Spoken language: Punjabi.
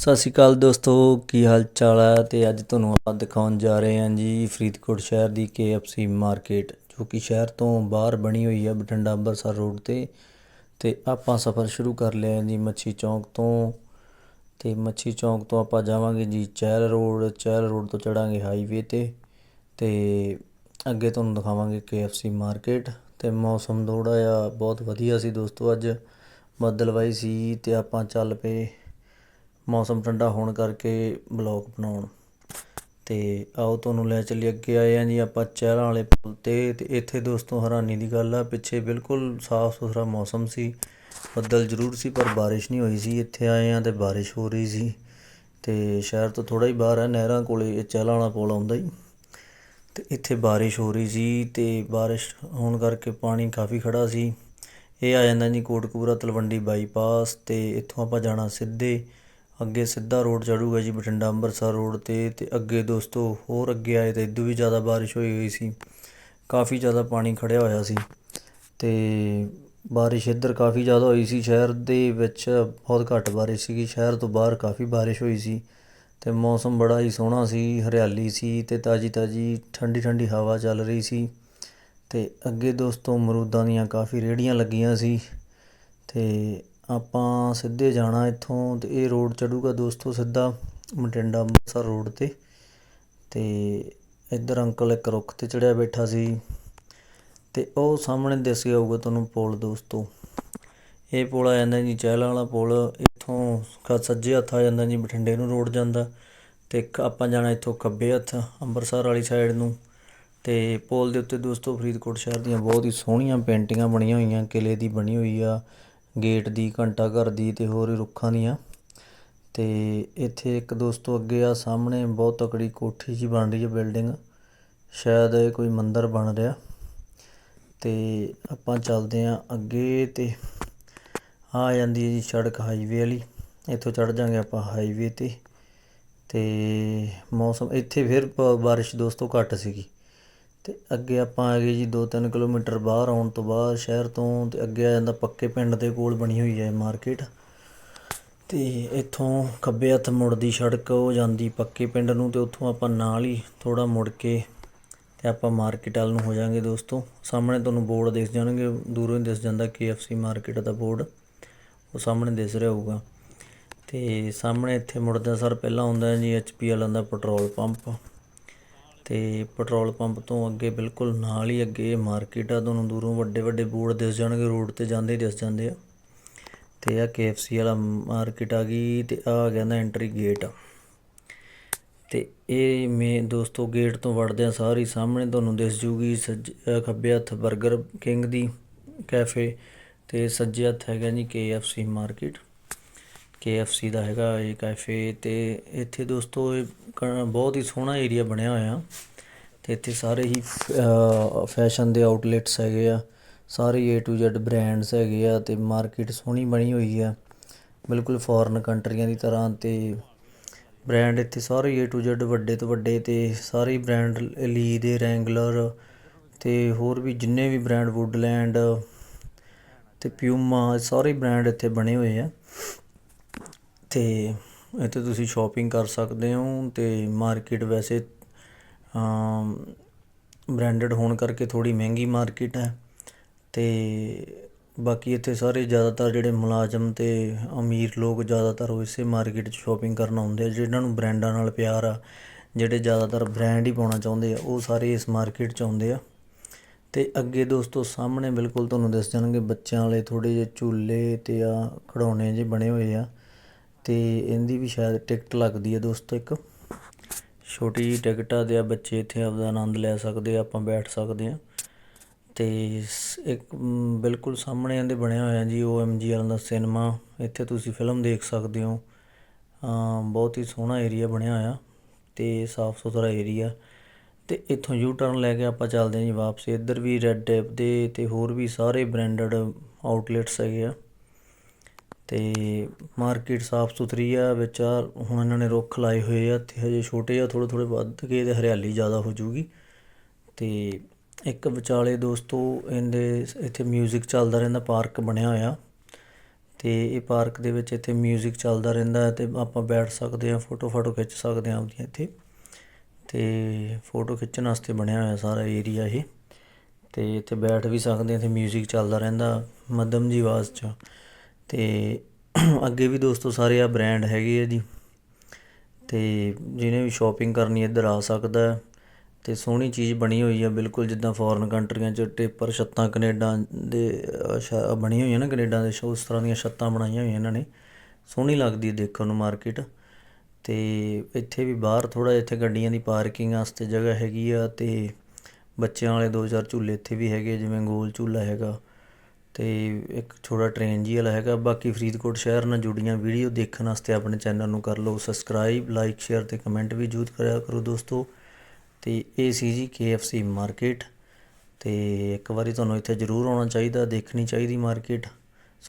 ਸਤਿ ਸ਼੍ਰੀ ਅਕਾਲ ਦੋਸਤੋ, ਕੀ ਹਾਲ ਚਾਲ ਹੈ ਤੇ ਅੱਜ ਤੁਹਾਨੂੰ ਆਪਾਂ ਦਿਖਾਉਣ ਜਾ ਰਹੇ ਹਾਂ ਜੀ ਫਰੀਦਕੋਟ ਸ਼ਹਿਰ ਦੀ KFC ਮਾਰਕੀਟ, ਜੋ ਕਿ ਸ਼ਹਿਰ ਤੋਂ ਬਾਹਰ ਬਣੀ ਹੋਈ ਹੈ ਬਠਿੰਡਾ ਅੰਮ੍ਰਿਤਸਰ ਰੋਡ ਤੇ। ਤੇ ਆਪਾਂ ਸਫ਼ਰ ਸ਼ੁਰੂ ਕਰ ਲਿਆ ਹੈ ਜੀ ਮੱਛੀ ਚੌਂਕ ਤੋਂ। ਤੇ ਮੱਛੀ ਚੌਂਕ ਤੋਂ ਆਪਾਂ ਜਾਵਾਂਗੇ ਜੀ ਚਹਿਲ ਰੋਡ। ਚਹਿਲ ਰੋਡ ਤੋਂ ਚੜਾਂਗੇ ਹਾਈਵੇ ਤੇ। ਤੇ ਅੱਗੇ ਤੁਹਾਨੂੰ ਦਿਖਾਵਾਂਗੇ KFC ਮਾਰਕੀਟ। ਤੇ ਮੌਸਮ ਥੋੜ੍ਹਾ ਜਿਹਾ ਬਹੁਤ ਵਧੀਆ ਸੀ ਦੋਸਤੋ ਅੱਜ। ਬੱਦਲਵਾਈ ਸੀ ਤੇ ਆਪਾਂ ਚੱਲ ਪਏ। ਮੌਸਮ ਠੰਡਾ ਹੋਣ ਕਰਕੇ ਬਲੌਗ ਬਣਾਉਣ। ਅਤੇ ਆਓ ਤੁਹਾਨੂੰ ਲੈ ਚੱਲੀ ਅੱਗੇ ਆਏ ਹਾਂ ਜੀ ਆਪਾਂ ਚਹਿਲਾਂ ਵਾਲੇ ਪੁਲ ਤੇ। ਅਤੇ ਇੱਥੇ ਦੋਸਤੋ ਹੈਰਾਨੀ ਦੀ ਗੱਲ ਆ, ਪਿੱਛੇ ਬਿਲਕੁਲ ਸਾਫ਼ ਸੁਥਰਾ ਮੌਸਮ ਸੀ। ਬੱਦਲ ਜ਼ਰੂਰ ਸੀ, ਪਰ ਬਾਰਿਸ਼ ਨਹੀਂ ਹੋਈ ਸੀ। ਇੱਥੇ ਆਏ ਹਾਂ ਤੇ ਬਾਰਿਸ਼ ਹੋ ਰਹੀ ਸੀ। ਤੇ ਸ਼ਹਿਰ ਤੋਂ ਥੋੜਾ ਹੀ ਬਾਹਰ ਹੈ ਨਹਿਰਾਂ ਕੋਲੇ ਇਹ ਚਹਿਲਾਂ ਵਾਲਾ ਪੁਲ ਆਉਂਦਾ ਹੀ ਤੇ ਇੱਥੇ ਬਾਰਿਸ਼ ਹੋ ਰਹੀ ਸੀ ਤੇ ਬਾਰਿਸ਼ ਹੋਣ ਕਰਕੇ ਪਾਣੀ ਕਾਫੀ ਖੜਾ ਸੀ। ਇਹ ਆ ਜਾਂਦਾ ਜੀ ਕੋਟਕਪੂਰਾ ਤਲਵੰਡੀ ਬਾਈਪਾਸ ਤੇ ਇੱਥੋਂ ਆਪਾਂ ਜਾਣਾ ਸਿੱਧੇ ਅੱਗੇ ਸਿੱਧਾ ਰੋਡ ਚੜ੍ਹੂਗਾ ਜੀ ਬਠਿੰਡਾ ਅੰਮ੍ਰਿਤਸਰ ਰੋਡ ਤੇ ਅਤੇ ਅੱਗੇ ਦੋਸਤੋ ਹੋਰ ਅੱਗੇ ਆਏ ਤਾਂ ਇਦੋਂ ਵੀ ਜ਼ਿਆਦਾ ਬਾਰਿਸ਼ ਹੋਈ ਹੋਈ ਸੀ। ਕਾਫੀ ਜ਼ਿਆਦਾ ਪਾਣੀ ਖੜ੍ਹਿਆ ਹੋਇਆ ਸੀ ਅਤੇ ਬਾਰਿਸ਼ ਇੱਧਰ ਕਾਫੀ ਜ਼ਿਆਦਾ ਹੋਈ ਸੀ। ਸ਼ਹਿਰ ਦੇ ਵਿੱਚ ਬਹੁਤ ਘੱਟ ਬਾਰਿਸ਼ ਸੀਗੀ। ਸ਼ਹਿਰ ਤੋਂ ਬਾਹਰ ਕਾਫੀ ਬਾਰਿਸ਼ ਹੋਈ ਸੀ ਅਤੇ ਮੌਸਮ ਬੜਾ ਹੀ ਸੋਹਣਾ ਸੀ, ਹਰਿਆਲੀ ਸੀ ਅਤੇ ਤਾਜੀ ਤਾਜੀ ਠੰਡੀ ਠੰਡੀ ਹਵਾ ਚੱਲ ਰਹੀ ਸੀ ਅਤੇ ਅੱਗੇ ਦੋਸਤੋ ਅਮਰੂਦਾਂ ਦੀਆਂ ਕਾਫੀ ਰੇਹੜੀਆਂ ਲੱਗੀਆਂ ਸੀ ਅਤੇ ਆਪਾਂ ਸਿੱਧੇ ਜਾਣਾ ਇੱਥੋਂ ਅਤੇ ਇਹ ਰੋਡ ਚੜੂਗਾ ਦੋਸਤੋ ਸਿੱਧਾ ਬਠਿੰਡਾ ਅੰਮ੍ਰਿਤਸਰ ਰੋਡ ਤੇ। ਅਤੇ ਇੱਧਰ ਅੰਕਲ ਇੱਕ ਰੁੱਖ ਤੇ ਚੜਿਆ ਬੈਠਾ ਸੀ। ਅਤੇ ਉਹ ਸਾਹਮਣੇ ਦਿਸ ਗਿਆ ਹੋਊਗਾ ਤੁਹਾਨੂੰ ਪੁਲ ਦੋਸਤੋ। ਇਹ ਪੁਲ ਆ ਜਾਂਦਾ ਜੀ ਚਹਿਲਾਂ ਵਾਲਾ ਪੁਲ। ਇੱਥੋਂ ਖ- ਸੱਜੇ ਹੱਥ ਆ ਜਾਂਦਾ ਜੀ ਬਠਿੰਡੇ ਨੂੰ ਰੋਡ ਜਾਂਦਾ। ਅਤੇ ਇੱਕ ਆਪਾਂ ਜਾਣਾ ਇੱਥੋਂ ਖੱਬੇ ਹੱਥ ਅੰਮ੍ਰਿਤਸਰ ਵਾਲੀ ਸਾਈਡ ਨੂੰ। ਤੇ ਪੁਲ ਦੇ ਉੱਤੇ ਦੋਸਤੋ ਫਰੀਦਕੋਟ ਸ਼ਹਿਰ ਦੀਆਂ ਬਹੁਤ ਹੀ ਸੋਹਣੀਆਂ ਪੇਂਟਿੰਗਾਂ ਬਣੀਆਂ ਹੋਈਆਂ ਕਿਲੇ ਦੀ ਬਣੀ ਹੋਈ ਆ। ਗੇਟ ਦੀ, ਘੰਟਾ ਘਰ ਦੀ ਅਤੇ ਹੋਰ ਵੀ ਰੁੱਖਾਂ ਦੀਆਂ। ਅਤੇ ਇੱਥੇ ਇੱਕ ਦੋਸਤੋ ਅੱਗੇ ਆ ਸਾਹਮਣੇ, ਬਹੁਤ ਤਕੜੀ ਕੋਠੀ ਜੀ ਬਣ ਰਹੀ ਹੈ ਬਿਲਡਿੰਗ। ਸ਼ਾਇਦ ਇਹ ਕੋਈ ਮੰਦਿਰ ਬਣ ਰਿਹਾ। ਤੇ ਆਪਾਂ ਚੱਲਦੇ ਆਂ ਅੱਗੇ ਤੇ ਆ ਜਾਂਦੀ ਹੈ ਜੀ ਸੜਕ ਹਾਈਵੇ ਵਾਲੀ। ਇੱਥੋਂ ਚੜ ਜਾਾਂਗੇ ਆਪਾਂ ਹਾਈਵੇ ਤੇ। ਤੇ ਮੌਸਮ, ਇੱਥੇ ਫਿਰ ਬਾਰਿਸ਼ ਦੋਸਤੋ ਘੱਟ ਸੀਗੀ। ਅਤੇ ਅੱਗੇ ਆਪਾਂ ਆ ਗਏ ਜੀ 2-3 ਕਿਲੋਮੀਟਰ ਬਾਹਰ ਆਉਣ ਤੋਂ ਬਾਅਦ ਸ਼ਹਿਰ ਤੋਂ ਅਤੇ ਅੱਗੇ ਆ ਜਾਂਦਾ ਪੱਕੇ ਪਿੰਡ ਦੇ ਕੋਲ ਬਣੀ ਹੋਈ ਹੈ ਮਾਰਕੀਟ। ਅਤੇ ਇੱਥੋਂ ਖੱਬੇ ਹੱਥ ਮੁੜਦੀ ਸੜਕ, ਉਹ ਜਾਂਦੀ ਪੱਕੇ ਪਿੰਡ ਨੂੰ ਅਤੇ ਉੱਥੋਂ ਆਪਾਂ ਨਾਲ ਹੀ ਥੋੜ੍ਹਾ ਮੁੜ ਕੇ ਅਤੇ ਆਪਾਂ ਮਾਰਕੀਟ ਵੱਲ ਨੂੰ ਹੋ ਜਾਾਂਗੇ ਦੋਸਤੋ। ਸਾਹਮਣੇ ਤੁਹਾਨੂੰ ਬੋਰਡ ਦਿਸ ਜਾਣਗੇ, ਦੂਰੋਂ ਹੀ ਦਿਸ ਜਾਂਦਾ KFC ਮਾਰਕੀਟ ਦਾ ਬੋਰਡ। ਉਹ ਸਾਹਮਣੇ ਦਿਸ ਰਿਹਾ ਹੋਊਗਾ। ਤੇ ਸਾਹਮਣੇ ਇੱਥੇ ਮੁੜਦਾ ਸਰ ਪਹਿਲਾਂ ਹੁੰਦਾ ਹੈ ਜੀ ਐਚਪੀ ਵਾਲਿਆਂ ਦਾ ਪੈਟਰੋਲ ਪੰਪ। ਤੇ ਪੈਟਰੋਲ ਪੰਪ ਤੋਂ ਅੱਗੇ ਬਿਲਕੁਲ ਨਾਲ ਹੀ ਅੱਗੇ ਮਾਰਕੀਟ ਆ ਤੁਹਾਨੂੰ ਦੂਰੋਂ ਵੱਡੇ ਵੱਡੇ ਬੋਰਡ ਦਿਸ ਜਾਣਗੇ ਰੋਡ ਤੇ ਜਾਂਦੇ ਹੀ ਦਿਸ ਜਾਂਦੇ ਆ। ਤੇ ਆ KFC ਵਾਲਾ ਮਾਰਕੀਟ ਆ ਗਈ ਤੇ ਆ ਆ ਗਿਆ ਨਾ ਐਂਟਰੀ ਗੇਟ ਤੇ ਇਹ ਮੇ ਦੋਸਤੋ ਗੇਟ ਤੋਂ ਵੜਦੇ ਆ ਸਾਰੀ ਸਾਹਮਣੇ, ਤੁਹਾਨੂੰ ਦਿਸ ਜੂਗੀ ਸੱਜ ਖੱਬੇ ਹੱਥ 버ਗਰ ਕਿੰਗ ਦੀ ਕੈਫੇ ਤੇ ਸੱਜੇ ਹੱਥ ਹੈਗਾ ਜੀ KFC ਮਾਰਕੀਟ KFC ਦਾ ਹੈਗਾ ਇਹ ਕੈਫੇ ਅਤੇ ਇੱਥੇ ਦੋਸਤੋ ਇਹ ਕ- ਬਹੁਤ ਹੀ ਸੋਹਣਾ ਏਰੀਆ ਬਣਿਆ ਹੋਇਆ। ਅਤੇ ਇੱਥੇ ਸਾਰੇ ਹੀ ਫੈਸ਼ਨ ਦੇ ਆਊਟਲੈਟਸ ਹੈਗੇ ਆ। ਸਾਰੇ ਏ ਟੂ Z ਬ੍ਰਾਂਡਸ ਹੈਗੇ ਆ ਅਤੇ ਮਾਰਕੀਟ ਸੋਹਣੀ ਬਣੀ ਹੋਈ ਆ। ਬਿਲਕੁਲ ਫੋਰਨ ਕੰਟਰੀਆਂ ਦੀ ਤਰ੍ਹਾਂ ਤੇ ਬ੍ਰਾਂਡ ਇੱਥੇ ਸਾਰੇ ਏ ਟੂ Z ਵੱਡੇ ਤੋਂ ਵੱਡੇ ਤੇ ਸਾਰੇ ਬ੍ਰਾਂਡ ਲੀ ਦੇ ਰੈਂਗਲਰ ਤੇ ਹੋਰ ਵੀ ਜਿੰਨੇ ਵੀ ਬ੍ਰਾਂਡ ਵੁੱਡਲੈਂਡ ਤੇ ਪਿਊਮਾ ਸਾਰੇ ਬ੍ਰਾਂਡ ਇੱਥੇ ਬਣੇ ਹੋਏ ਆ। ਅਤੇ ਇੱਥੇ ਤੁਸੀਂ ਸ਼ੋਪਿੰਗ ਕਰ ਸਕਦੇ ਹੋ ਅਤੇ ਮਾਰਕੀਟ ਵੈਸੇ ਬ੍ਰਾਂਡਡ ਹੋਣ ਕਰਕੇ ਥੋੜ੍ਹੀ ਮਹਿੰਗੀ ਮਾਰਕੀਟ ਹੈ ਅਤੇ ਬਾਕੀ ਇੱਥੇ ਸਾਰੇ ਜ਼ਿਆਦਾਤਰ ਜਿਹੜੇ ਮੁਲਾਜ਼ਮ ਅਤੇ ਅਮੀਰ ਲੋਕ ਜ਼ਿਆਦਾਤਰ ਉਹ ਇਸੇ ਮਾਰਕੀਟ 'ਚ ਸ਼ੋਪਿੰਗ ਕਰਨ ਆਉਂਦੇ ਆ ਜਿਹਨਾਂ ਨੂੰ ਬ੍ਰਾਂਡਾਂ ਨਾਲ ਪਿਆਰ ਆ, ਜਿਹੜੇ ਜ਼ਿਆਦਾਤਰ ਬ੍ਰਾਂਡ ਹੀ ਪਾਉਣਾ ਚਾਹੁੰਦੇ ਆ, ਉਹ ਸਾਰੇ ਇਸ ਮਾਰਕੀਟ 'ਚ ਆਉਂਦੇ ਆ। ਅਤੇ ਅੱਗੇ ਦੋਸਤੋ, ਸਾਹਮਣੇ ਬਿਲਕੁਲ ਤੁਹਾਨੂੰ ਦਿਸ ਜਾਣਗੇ ਬੱਚਿਆਂ ਵਾਲੇ ਥੋੜ੍ਹੇ ਜਿਹੇ ਝੂਲੇ ਅਤੇ ਆ, ਖਿਡੌਣੇ ਜਿਹੇ ਬਣੇ ਹੋਏ ਆ। ਅਤੇ ਇਹਦੀ ਵੀ ਸ਼ਾਇਦ ਟਿਕਟ ਲੱਗਦੀ ਹੈ ਦੋਸਤੋ ਇੱਕ। ਛੋਟੀ ਜਿਹੀ ਟਿਕਟ ਆ ਤੇ ਆ ਬੱਚੇ ਇੱਥੇ ਆਪਦਾ ਆਨੰਦ ਲੈ ਸਕਦੇ ਆ, ਆਪਾਂ ਬੈਠ ਸਕਦੇ ਆ। ਤੇ ਇੱਕ ਬਿਲਕੁਲ ਸਾਹਮਣੇ ਇਹਦੇ ਬਣਿਆ ਹੋਇਆ ਜੀ OMG ਵਾਲਾ ਦਾ ਸਿਨੇਮਾ। ਇੱਥੇ ਤੁਸੀਂ ਫਿਲਮ ਦੇਖ ਸਕਦੇ ਹੋ। ਬਹੁਤ ਹੀ ਸੋਹਣਾ ਏਰੀਆ ਬਣਿਆ ਹੋਇਆ ਤੇ ਸਾਫ਼ ਸੁਥਰਾ ਏਰੀਆ। ਤੇ ਇੱਥੋਂ ਯੂ ਟਰਨ ਲੈ ਕੇ ਆਪਾਂ ਚੱਲਦੇ ਹਾਂ ਜੀ ਵਾਪਸ। ਇੱਧਰ ਵੀ ਰੈੱਡ ਟੇਪ ਦੇ ਤੇ ਹੋਰ ਵੀ ਸਾਰੇ ਬ੍ਰਾਂਡਡ ਆਊਟਲੈਟਸ ਹੈਗੇ ਆ। ਅਤੇ ਮਾਰਕੀਟ ਸਾਫ਼ ਸੁਥਰੀ ਆ, ਵਿੱਚ ਆ, ਹੁਣ ਇਹਨਾਂ ਨੇ ਰੁੱਖ ਲਾਏ ਹੋਏ ਆ, ਇੱਥੇ ਹਜੇ ਛੋਟੇ ਆ, ਥੋੜ੍ਹੇ ਥੋੜ੍ਹੇ ਵੱਧ ਕੇ ਅਤੇ ਹਰਿਆਲੀ ਜ਼ਿਆਦਾ ਹੋ ਜੂਗੀ ਅਤੇ ਇੱਕ ਵਿਚਾਲੇ ਦੋਸਤੋ, ਇਹਦੇ ਇੱਥੇ ਮਿਊਜ਼ਿਕ ਚੱਲਦਾ ਰਹਿੰਦਾ, ਪਾਰਕ ਬਣਿਆ ਹੋਇਆ। ਅਤੇ ਇਹ ਪਾਰਕ ਦੇ ਵਿੱਚ ਇੱਥੇ ਮਿਊਜ਼ਿਕ ਚੱਲਦਾ ਰਹਿੰਦਾ ਅਤੇ ਆਪਾਂ ਬੈਠ ਸਕਦੇ ਹਾਂ, ਫੋਟੋ ਫਾਟੋ ਖਿੱਚ ਸਕਦੇ ਹਾਂ ਆਪਦੀਆਂ ਇੱਥੇ। ਅਤੇ ਫੋਟੋ ਖਿੱਚਣ ਵਾਸਤੇ ਬਣਿਆ ਹੋਇਆ ਸਾਰਾ ਏਰੀਆ ਇਹ। ਅਤੇ ਇੱਥੇ ਬੈਠ ਵੀ ਸਕਦੇ ਹਾਂ, ਇੱਥੇ ਮਿਊਜ਼ਿਕ ਚੱਲਦਾ ਰਹਿੰਦਾ ਮੱਧਮ ਜੀ ਆਵਾਜ਼ 'ਚ। ਅਤੇ ਅੱਗੇ ਵੀ ਦੋਸਤੋ ਸਾਰੇ ਆ ਬ੍ਰੈਂਡ ਹੈਗੇ ਆ ਜੀ। ਅਤੇ ਜਿਹਨੇ ਵੀ ਸ਼ੋਪਿੰਗ ਕਰਨੀ ਇੱਧਰ ਆ ਸਕਦਾ ਅਤੇ ਸੋਹਣੀ ਚੀਜ਼ ਬਣੀ ਹੋਈ ਆ, ਬਿਲਕੁਲ ਜਿੱਦਾਂ ਫੋਰਨ ਕੰਟਰੀਆਂ 'ਚ ਟੇਪਰ ਛੱਤਾਂ, ਕੈਨੇਡਾ ਦੇ ਬਣੀ ਹੋਈਆਂ ਨਾ ਕੈਨੇਡਾ ਦੇ, ਉਸ ਤਰ੍ਹਾਂ ਦੀਆਂ ਛੱਤਾਂ ਬਣਾਈਆਂ ਹੋਈਆਂ ਇਹਨਾਂ ਨੇ। ਸੋਹਣੀ ਲੱਗਦੀ ਦੇਖਣ ਨੂੰ ਮਾਰਕੀਟ ਤੇ ਇੱਥੇ ਵੀ ਬਾਹਰ ਥੋੜਾ ਇੱਥੇ ਗੱਡੀਆਂ ਦੀ ਪਾਰਕਿੰਗ ਵਾਸਤੇ ਜਗ੍ਹਾ ਹੈਗੀ ਆ ਤੇ ਬੱਚਿਆਂ ਵਾਲੇ ਦੋ ਚਾਰ ਝੂਲੇ ਇੱਥੇ ਵੀ ਹੈਗੇ ਜਿਵੇਂ ਗੋਲ ਝੂਲਾ ਹੈਗਾ। ਅਤੇ ਇੱਕ ਛੋਟਾ ਟ੍ਰੇਨ ਜੀ ਵਾਲਾ ਹੈਗਾ, ਬਾਕੀ ਫਰੀਦਕੋਟ ਸ਼ਹਿਰ ਨਾਲ ਜੁੜੀਆਂ ਵੀਡੀਓ ਦੇਖਣ ਵਾਸਤੇ ਆਪਣੇ ਚੈਨਲ ਨੂੰ ਕਰ ਲਓ ਸਬਸਕ੍ਰਾਈਬ ਲਾਈਕ ਸ਼ੇਅਰ ਅਤੇ ਕਮੈਂਟ ਵੀ ਜ਼ਰੂਰ ਕਰਿਆ ਕਰੋ ਦੋਸਤੋ। ਅਤੇ ਇਹ ਸੀ ਜੀ KFC ਮਾਰਕੀਟ ਅਤੇ ਇੱਕ ਵਾਰੀ ਤੁਹਾਨੂੰ ਇੱਥੇ ਜ਼ਰੂਰ ਆਉਣਾ ਚਾਹੀਦਾ, ਦੇਖਣੀ ਚਾਹੀਦੀ ਮਾਰਕੀਟ